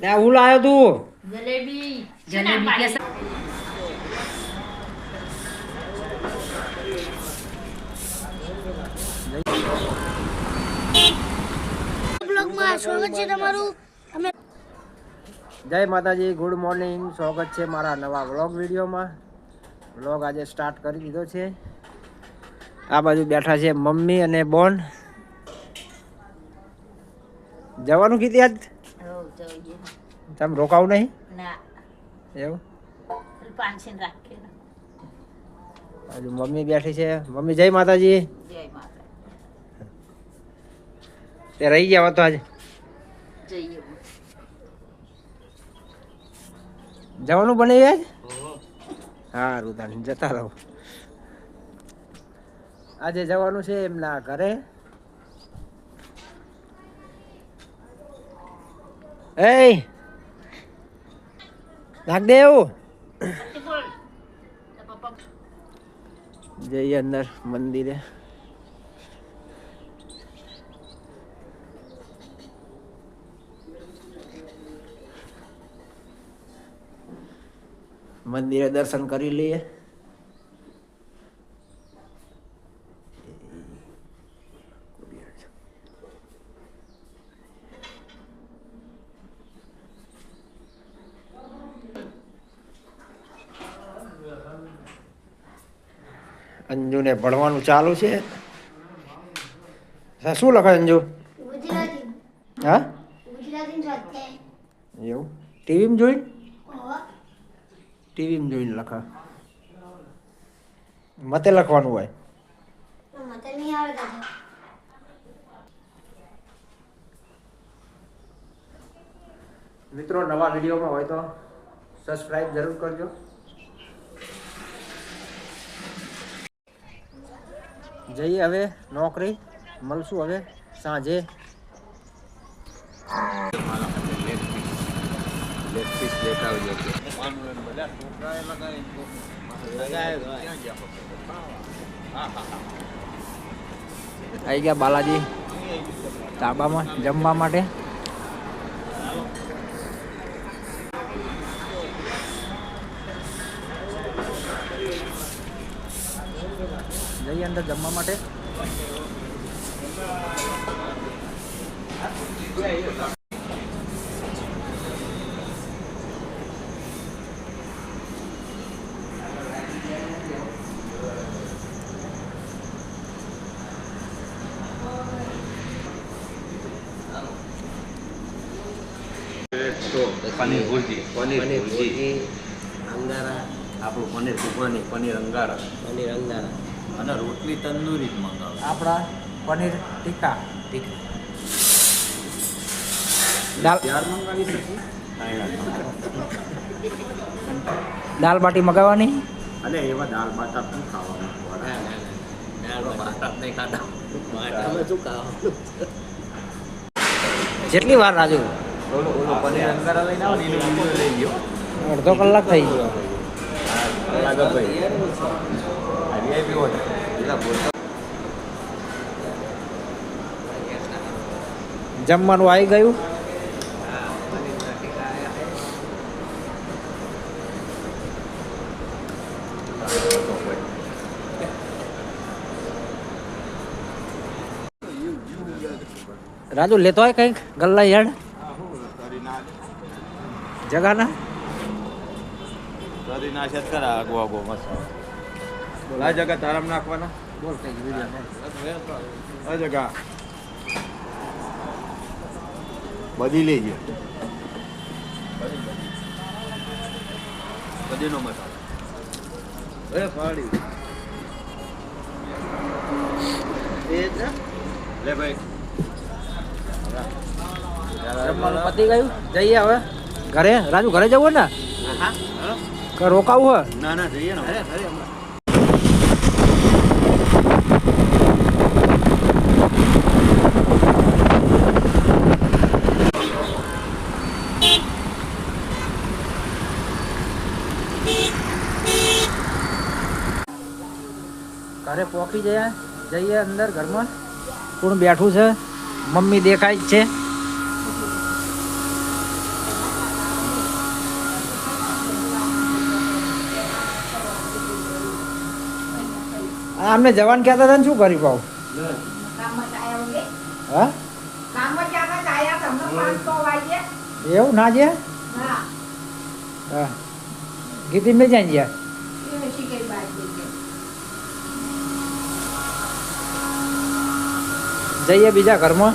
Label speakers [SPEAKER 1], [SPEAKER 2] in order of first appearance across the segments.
[SPEAKER 1] ને હું લાયો તું
[SPEAKER 2] જલેબી
[SPEAKER 3] જલેબી કે
[SPEAKER 4] બ્લોગમાં સ્વાગત છે તમારું અમે
[SPEAKER 1] જય માતાજી ગુડ મોર્નિંગ. સ્વાગત છે મારા નવા વ્લોગ વિડીયોમાં. વ્લોગ આજે સ્ટાર્ટ કરી દીધો છે. આ બાજુ બેઠા છે મમ્મી અને બોન. જવાનું કીધી આજ તમે રોકાવું નહીં?
[SPEAKER 3] ના.
[SPEAKER 1] એવું?
[SPEAKER 3] પાંચસો રાખે
[SPEAKER 1] બાજુ મમ્મી બેઠી છે. મમ્મી જય માતાજી.
[SPEAKER 3] જય માતા
[SPEAKER 1] તે રહી ગયા હોત તો આજે.
[SPEAKER 3] જઈએ
[SPEAKER 1] જવાનું બને આજ હા તાન જતા રહો. આજે જવાનું છે એમના ઘરે. એ એવું જઈએ અંદર મંદિરે મંદિરે દર્શન કરી લઈએ અંજુને ભણવાનું ચાલુ છે? સા- શું લખે અંજુ? હા? એવું? ટીવીમાં જોઈને. ટીવીમાં જોઈને લખા. મતે લખવાનું હોય. મિત્રો નવા વિડીયોમાં હોય તો સબસ્ક્રાઇબ જરૂર કરજો. જઈએ હવે નોકરી મળશું હવે સાંજે. આવી ગયા બાલાજી ધાબામાં જમવા માટે જઈએ અંદર જમવા માટે?
[SPEAKER 5] પનીર ભુરજી. પનીર ભુરજી.
[SPEAKER 1] અંગારા.
[SPEAKER 5] આપણું પનીર કુકવાની પનીર અંગારા.
[SPEAKER 1] પનીર અંગારા.
[SPEAKER 5] અને રોટલી તંદૂરી જ મંગાવો.
[SPEAKER 1] આપણા પનીર ટીકા ટીકા.
[SPEAKER 5] મંગાવી શકીએ?
[SPEAKER 1] દાલ બાટી મગાવવાની?
[SPEAKER 5] અને એવા દાળ બાટા શું ખાવાનું?
[SPEAKER 1] જેટલી વાર રાજુ?
[SPEAKER 5] ઓલો ઓલો પનીર અંગારા લઈને આવો ને એનો વીડિયો લઈ ગયો.
[SPEAKER 1] અડધો કલાક થઈ ગયો.
[SPEAKER 5] પેલા બોલતા.
[SPEAKER 1] જમવાનું આવી ગયું? રાજુ લેતો હોય કંઈક ગલ્લા હેડ જગાના?
[SPEAKER 5] કરી નાશે જ ખરા આગો આગો મસાલો આ જગા તારામ નાખવાના?
[SPEAKER 1] બોલ વીડિયો
[SPEAKER 5] આ જગા. બધી લેજે બધીનો મસાલો એ ફાડી એ જ ને? લે ભાઈ.
[SPEAKER 1] જમવાનું પતી ગયું? જઈએ હવે. ઘરે? રાજુ ઘરે જવું ને?
[SPEAKER 5] હા. હા
[SPEAKER 1] રોકાવું હોય?
[SPEAKER 5] ના ના જઈએ ને
[SPEAKER 1] ઘરે પહોંચી જઈએ જઈએ અંદર ઘરમાં. કોણ બેઠું છે? મમ્મી દેખાય છે. આમને જવાન કહેતા હતા ને શું કરી પાવ એવું ના જ્યાં
[SPEAKER 3] હા.
[SPEAKER 1] ગીતી મિલ જાય
[SPEAKER 3] જઈએ
[SPEAKER 1] બીજા ઘરમાં.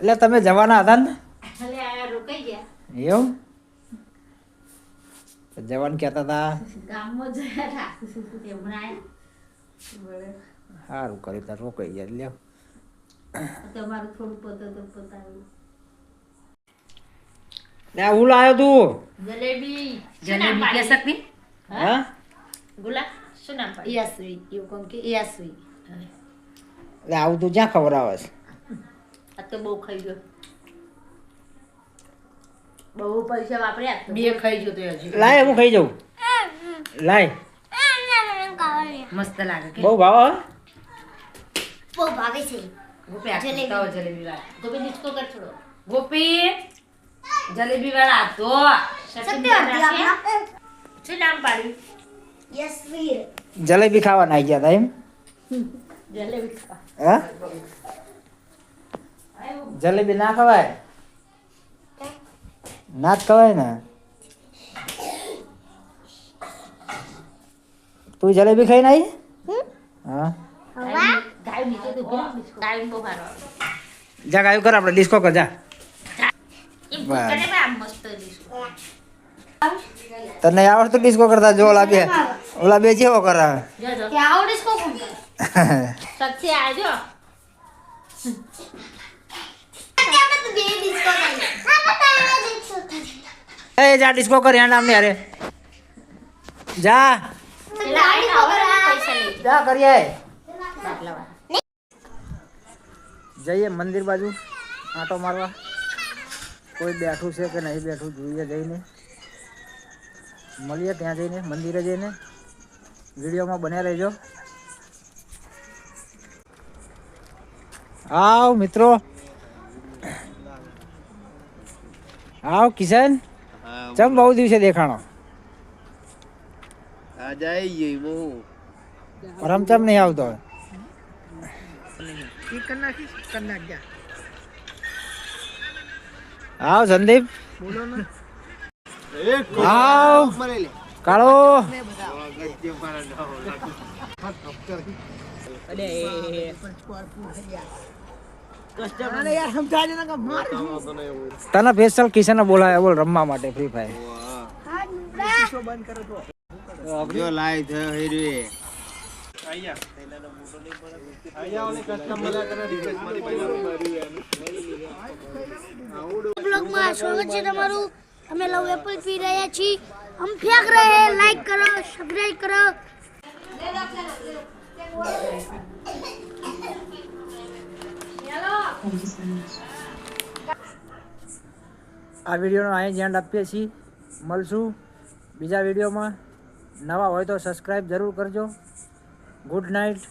[SPEAKER 1] એટલે તમે જવાના હતા ને? એવું? જવાન કહેતા હતા સારું કર્યું તાર રોકાઈ ગયા લ્યો.
[SPEAKER 3] તમારું થોડું પતો તો પતાવ્યું
[SPEAKER 1] ના હું લાયો તું
[SPEAKER 3] જલેબી
[SPEAKER 2] જલેબી કે શકતી
[SPEAKER 1] હા
[SPEAKER 3] ગુલા શું નામ પાડ્યું
[SPEAKER 2] યાસવી એવું કોમ કે યાસવી
[SPEAKER 1] લે આવું તું જ્યાં ખબર છે
[SPEAKER 3] આ તો બહુ ખાઈ ગયો બહુ પૈસા વાપર્યા
[SPEAKER 2] બે ખાઈ જો તો હજી
[SPEAKER 1] લાય હું ખાઈ જાઉં લાય
[SPEAKER 2] મસ્ત લાગે
[SPEAKER 1] બહુ ભાવ
[SPEAKER 4] બહુ ભાવે છે
[SPEAKER 2] ગોપી
[SPEAKER 4] જલેબી.
[SPEAKER 2] જલેબી વાળા
[SPEAKER 3] તો ડિસ્કો કર છોડો
[SPEAKER 2] ગોપી જલેબી વાળા તો
[SPEAKER 3] શું નામ પાડ્યું
[SPEAKER 1] જલેબી ખાવાના આવી ગયા હતા એમ
[SPEAKER 3] જલેબી ખા
[SPEAKER 1] જલેબી ના ખવાય ના જ ખવાય ને તું જલેબી ખાઈને નાઈ હા જા ગાયું કર આપણે ડિસ્કો કર જા તને આવડતું ડિસ્કો કરતા જો ઓલા બે ઓલા બે જેવો કરે?
[SPEAKER 3] જો જો.
[SPEAKER 4] કે આવો ડિસ્કો કોણ કરે?
[SPEAKER 3] સચ્ચે આજો
[SPEAKER 4] આપણે તો બે ડિસ્કો કરીએ આપણે તો આ ડિસ્કો કરીએ
[SPEAKER 1] એ જા. ડિસ્કો કર યાર નામને અરે જા જા કરીએ. જઈએ મંદિર બાજુ આંટો મારવા. કોઈ બેઠું છે કે નહીં બેઠું જોઈએ જઈને. મળીએ ત્યાં જઈને મંદિરે જઈને. વિડીયોમાં બન્યા રહેજો. આવ મિત્રો. આવ કિશન. ચમ બહુ દિવસે દેખાણો?
[SPEAKER 5] આ જાય
[SPEAKER 1] ચમ નહીં આવતો આવ સંદીપ. આવ. કાળો. તને સ્પેશિયલ કિશન બોલાય બોલ રમવા માટે ફ્રી ફાયર
[SPEAKER 5] જો. લાઈ થયો હેરવે
[SPEAKER 4] બ્લોગમાં સ્વાગત છે
[SPEAKER 1] આ વિડીયોનો અહીં ધ્યાન આપીએ છીએ. મળશું બીજા વિડીયોમાં. નવા હોય તો સબસ્ક્રાઈબ જરૂર કરજો. Good night